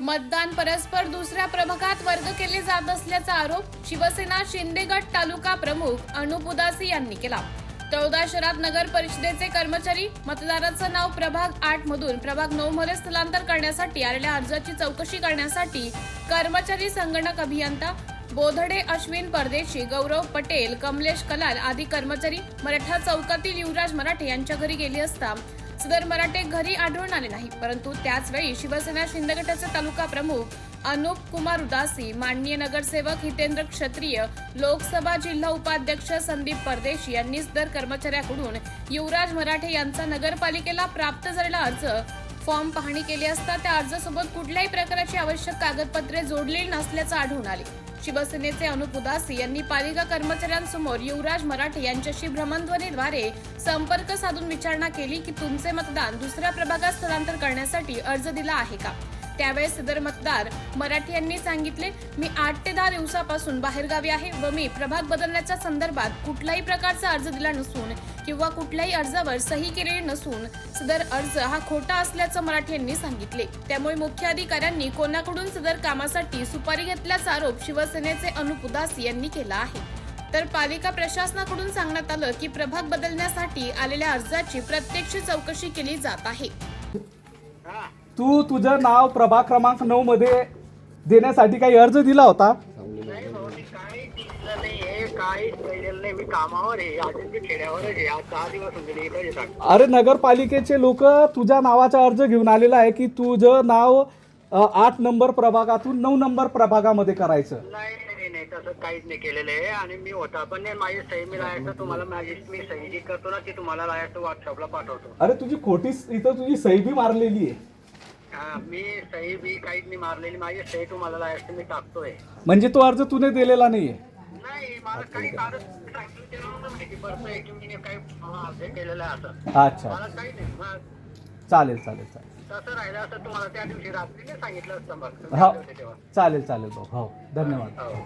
मतदान परस्पर दुसऱ्या प्रभागात वर्ग केले जात असल्याचा आरोप शिवसेना शिंदेगड तालुका प्रमुख अनुप उदासी यांनी केला. तळोदा शहरात नगर परिषदेचे कर्मचारी मतदाराचं नाव प्रभाग आठ मधून प्रभाग नऊ मध्ये स्थलांतर करण्यासाठी आलेल्या अर्जाची चौकशी करण्यासाठी कर्मचारी संगणक अभियंता बोधडे अश्विन परदेशी गौरव पटेल कमलेश कलाल आदी कर्मचारी मराठा चौकातील युवराज मराठे यांच्या घरी गेली असता सदर मराठे घरी आढळून आले नाही परंतु त्याच वेळी शिवसेना शिंदगटाचे तालुका प्रमुख अनुप कुमार उदासी माननीय नगरसेवक हितेंद्र क्षत्रिय लोकसभा जिल्हा उपाध्यक्ष संदीप परदेशी यांनी सदर कर्मचाऱ्याकडून युवराज मराठे यांचा नगरपालिकेला प्राप्त झालेला अर्ज फॉर्म पाहणी केली असता त्या अर्जासोबत कुठल्याही प्रकारची आवश्यक कागदपत्रे जोडलेली नसल्याचं आढळून आले. शिवसेनेचे अनुप उदासी यांनी पालिका कर्मचाऱ्यांसमोर युवराज मराठे यांच्याशी भ्रमणध्वनीद्वारे संपर्क साधून विचारणा केली की तुमचे मतदान दुसऱ्या प्रभागात स्थलांतर करण्यासाठी अर्ज दिला आहे का? त्यावेळेस सदर मतदार मराठी यांनी सांगितले मी आठ ते दहा दिवसापासून बाहेरगावी आहे व मी प्रभाग बदलण्याच्या संदर्भात कुठलाही प्रकारचा अर्ज दिला नसून किंवा कुठल्याही अर्जावर सही केलेली नसून सदर अर्ज हा खोटा असल्याचं मराठी यांनी सांगितले. त्यामुळे मुख्य अधिकाऱ्यांनी कोणाकडून सदर कामासाठी सुपारी घेतल्याचा आरोप शिवसेनेचे अनुप उदास यांनी केला आहे. तर पालिका प्रशासनाकडून सांगण्यात आलं की प्रभाग बदलण्यासाठी आलेल्या अर्जाची प्रत्यक्ष चौकशी केली जात आहे. तू तुझं नाव प्रभाग क्रमांक नऊ मध्ये देण्यासाठी काही अर्ज दिला होता? नाही भाऊ मी काही दिसलं नाहीये काहीच केलेलं नाही. मी कामावर आहे अजून मी खेड्यावरच आहे. आज दहा दिवस होऊन गेले इकडे येतात. अरे नगरपालिकेचे लोक तुझ्या नावाचा अर्ज घेऊन आलेला आहे की तुझं नाव अ, आठ नंबर प्रभागातून नऊ नंबर प्रभागामध्ये करायचं? नाही नाही नाही तसं काहीच नाही केलेलं आहे. आणि मी होता पण नाही माझी सही मी लायचं तुम्हाला माझी मी सही जी करतो ना ती तुम्हाला लायचं व्हॉट्सअपला पाठवतो. अरे तुझी खोटी इथं तुझी सही बी मारलेली आहे. हा मी सही बी काहीच नाही मारलेली माझी सही तुम्हाला लायचं मी टाकतोय. म्हणजे तो अर्ज तुने दिलेला नाहीये? नाही मला काही कागद सांगितलं ते नव्हतं माहिती. पडतंय की मी काही अर्ज केलेलं आहे असं. अच्छा. मला काही नाही. मग चालेल चालेल चालेल. तसं राहिलं असं तुम्हाला त्या दिवशी रात्री नाही सांगितलं असतं बघ. हो. तेव्हा. चालेल चालेल भाऊ. हो धन्यवाद. हो.